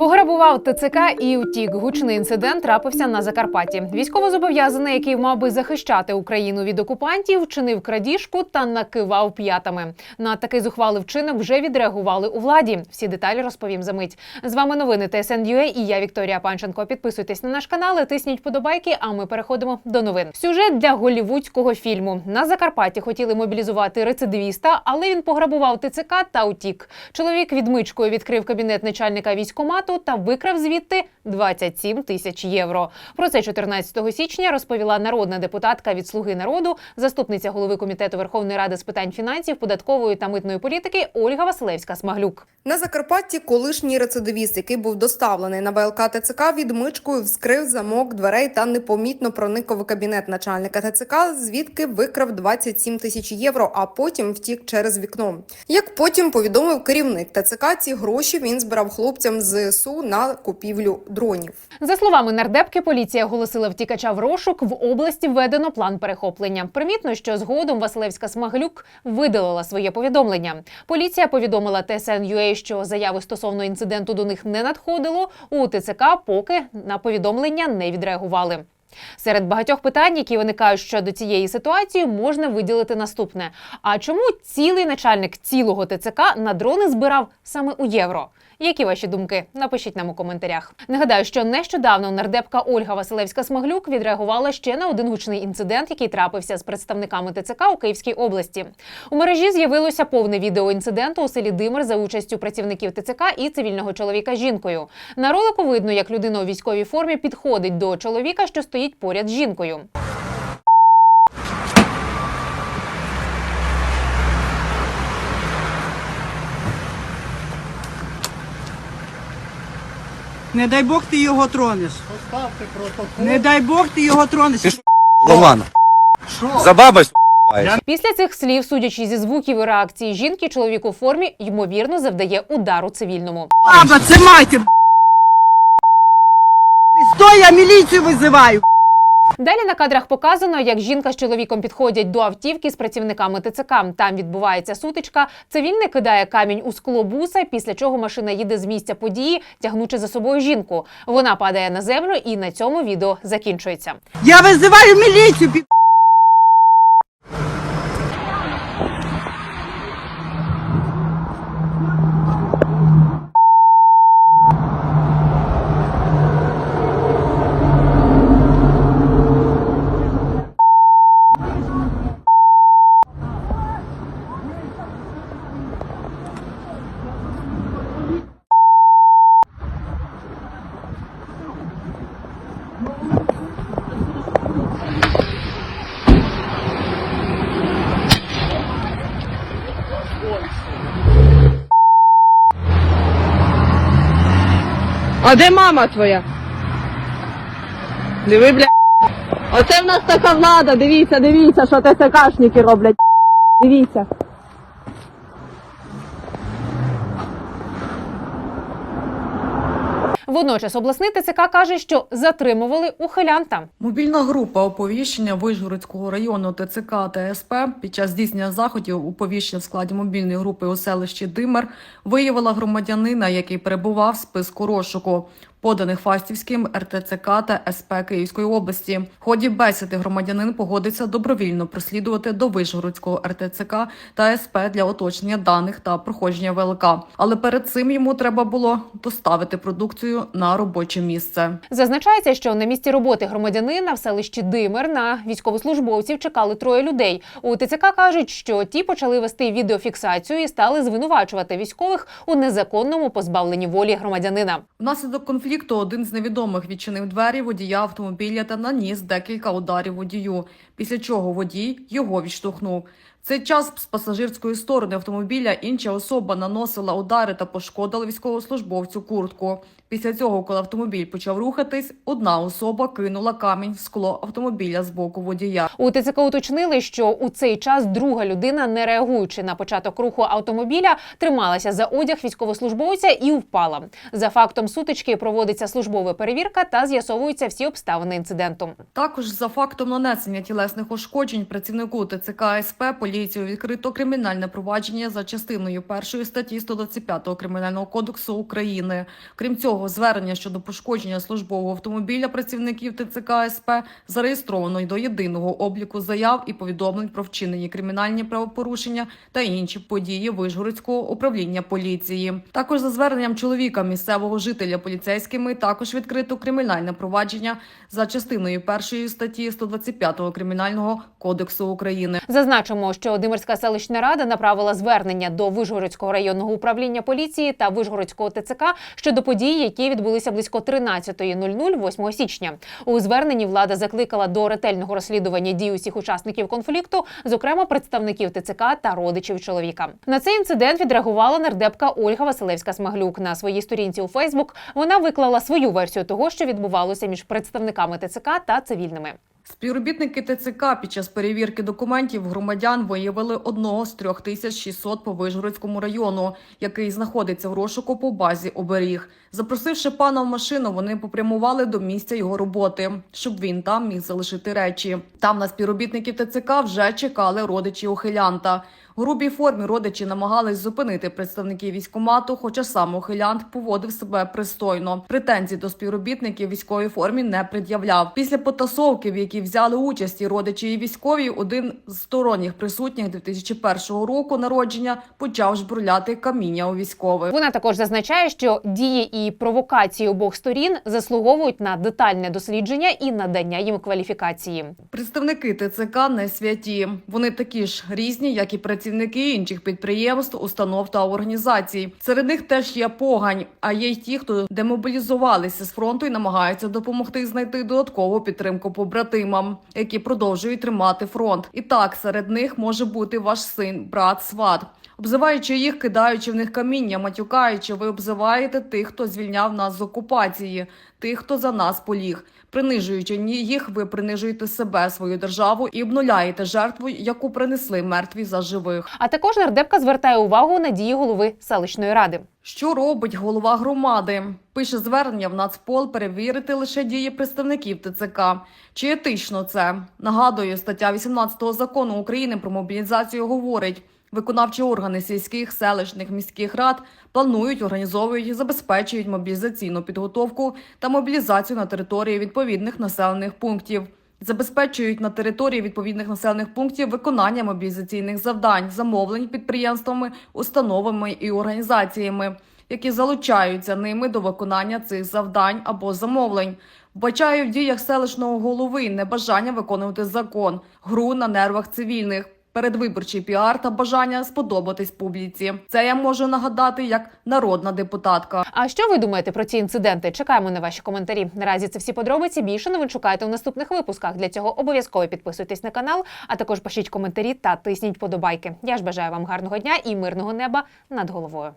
Пограбував ТЦК і утік. Гучний інцидент трапився на Закарпатті. Військовозобов'язаний, який мав би захищати Україну від окупантів, вчинив крадіжку та накивав п'ятами. На такий зухвалий вчинок вже відреагували у владі. Всі деталі розповім за мить. З вами новини ТСН.UA і я Вікторія Панченко. Підписуйтесь на наш канал, тисніть подобайки. А ми переходимо до новин. Сюжет для голівудського фільму на Закарпатті хотіли мобілізувати рецидивіста, але він пограбував ТЦК та утік. Чоловік відмичкою відкрив кабінет начальника військкомату та викрав звідти 27 тисяч євро. Про це 14 січня розповіла народна депутатка від Слуги народу, заступниця голови комітету Верховної ради з питань фінансів, податкової та митної політики Ольга Василевська Смаглюк. На Закарпатті колишній рецидивіст, який був доставлений на ВЛК ТЦК, відмичкою вскрив замок дверей та непомітно проник у кабінет начальника ТЦК, звідки викрав 27 тисяч євро, а потім втік через вікно. Як потім повідомив керівник ТЦК, ці гроші він збирав хлопцям з ЗСУ на купівлю дронів. За словами нардепки, поліція оголосила втікача в розшук. В області введено план перехоплення. Примітно, що згодом Василевська Смаглюк видалила своє повідомлення. Поліція повідомила ТСН.UA, що заяви стосовно інциденту до них не надходило. У ТЦК поки на повідомлення не відреагували. Серед багатьох питань, які виникають щодо цієї ситуації, можна виділити наступне: а чому цілий начальник цілого ТЦК на дрони збирав саме у євро? Які ваші думки? Напишіть нам у коментарях. Нагадаю, що нещодавно нардепка Ольга Василевська Смаглюк відреагувала ще на один гучний інцидент, який трапився з представниками ТЦК у Київській області. У мережі з'явилося повне відео інциденту у селі Димир за участю працівників ТЦК і цивільного чоловіка жінкою. На ролику видно, як людина у військовій формі підходить до чоловіка, що стоїть поряд з жінкою. Не дай Бог ти його тронеш. Поставте протокол. Не дай Бог ти його тронеш. Ти що, Ломан? Що? За баба? Після цих слів, судячи зі звуків і реакції жінки, чоловік у формі ймовірно завдає удару цивільному. Баба, це майте! Стой, я міліцію визиваю. Далі на кадрах показано, як жінка з чоловіком підходять до автівки з працівниками ТЦК. Там відбувається сутичка. Цивільний кидає камінь у скло буса, після чого машина їде з місця події, тягнучи за собою жінку. Вона падає на землю, і на цьому відео закінчується. Я визиваю міліцію. А де мама твоя? Диви, бля. Оце в нас така влада, дивіться, дивіться, що ТСКшники роблять. Дивіться. Водночас обласний ТЦК каже, що затримували ухилянта. Мобільна група оповіщення Вишгородського району ТЦК та СП під час здійснення заходів оповіщення в складі мобільної групи у селищі Димер виявила громадянина, який перебував в списку розшуку, поданих Фастівським РТЦК та СП Київської області. В ході бесіди громадянин погодиться добровільно прослідувати до Вишгородського РТЦК та СП для уточнення даних та проходження ВЛК. Але перед цим йому треба було доставити продукцію на робоче місце. Зазначається, що на місці роботи громадянина в селищі Димир на військовослужбовців чекали троє людей. У ТЦК кажуть, що ті почали вести відеофіксацію і стали звинувачувати військових у незаконному позбавленні волі громадянина. Внаслідок конфлікту один з невідомих відчинив двері водія автомобіля та наніс декілька ударів водію, після чого водій його відштовхнув. В цей час з пасажирської сторони автомобіля інша особа наносила удари та пошкодила військовослужбовцю куртку. Після цього, коли автомобіль почав рухатись, одна особа кинула камінь в скло автомобіля з боку водія. У ТЦК уточнили, що у цей час друга людина, не реагуючи на початок руху автомобіля, трималася за одяг військовослужбовця і впала. За фактом сутички проводиться службова перевірка та з'ясовуються всі обставини інциденту. Також за фактом нанесення тілесних ушкоджень працівнику ТЦК СП поліцією відкрито кримінальне провадження за частиною першої статті 125 Кримінального кодексу України. Крім цього, звернення щодо пошкодження службового автомобіля працівників ТЦК СП зареєстровано й до єдиного обліку заяв і повідомлень про вчинені кримінальні правопорушення та інші події Вишгородського управління поліції. Також за зверненням чоловіка місцевого жителя поліцейськими також відкрито кримінальне провадження за частиною першої статті 125 Кримінального кодексу України. Зазначимо, що Димирська селищна рада направила звернення до Вишгородського районного управління поліції та Вишгородського ТЦК щодо подій, які відбулися близько 13.00 8 січня. У зверненні влада закликала до ретельного розслідування дій усіх учасників конфлікту, зокрема представників ТЦК та родичів чоловіка. На цей інцидент відреагувала нардепка Ольга Василевська Смаглюк. На своїй сторінці у Фейсбук вона виклала свою версію того, що відбувалося між представниками ТЦК та цивільними. Співробітники ТЦК під час перевірки документів громадян виявили одного з 3600 по Вижгородському району, який знаходиться в розшуку по базі оберіг. Запросивши пана в машину, вони попрямували до місця його роботи, щоб він там міг залишити речі. Там на співробітників ТЦК вже чекали родичі ухилянта. Грубій формі родичі намагались зупинити представників військкомату, хоча сам ухилянт поводив себе пристойно. Претензій до співробітників військовій формі не пред'являв. Після потасовки, в якій взяли участь і родичі і військові, один з сторонніх присутніх 2001 року народження почав жбурляти каміння у військових. Вона також зазначає, що дії і провокації обох сторін заслуговують на детальне дослідження і надання їм кваліфікації. Представники ТЦК не святі. Вони такі ж різні, як і працівники інших підприємств, установ та організацій. Серед них теж є погань, а є й ті, хто демобілізувалися з фронту і намагаються допомогти знайти додаткову підтримку побратимам, які продовжують тримати фронт. І так, серед них може бути ваш син, брат, сват. Обзиваючи їх, кидаючи в них каміння, матюкаючи, ви обзиваєте тих, хто звільняв нас з окупації, тих, хто за нас поліг. Принижуючи ні- їх, ви принижуєте себе, свою державу і обнуляєте жертву, яку принесли мертві за живих. А також нардепка звертає увагу на дії голови селищної ради. Що робить голова громади? Пише звернення в Нацпол перевірити лише дії представників ТЦК. Чи етично це? Нагадую, стаття 18 закону України про мобілізацію говорить. Виконавчі органи сільських, селищних, міських рад планують, організовують і забезпечують мобілізаційну підготовку та мобілізацію на території відповідних населених пунктів. Забезпечують на території відповідних населених пунктів виконання мобілізаційних завдань, замовлень підприємствами, установами і організаціями, які залучаються ними до виконання цих завдань або замовлень. Вбачаю в діях селищного голови небажання виконувати закон, гру на нервах цивільних. Передвиборчий піар та бажання сподобатись публіці. Це я можу нагадати як народна депутатка. А що ви думаєте про ці інциденти? Чекаємо на ваші коментарі. Наразі це всі подробиці. Більше новин шукайте у наступних випусках. Для цього обов'язково підписуйтесь на канал, а також пишіть коментарі та тисніть подобайки. Я ж бажаю вам гарного дня і мирного неба над головою.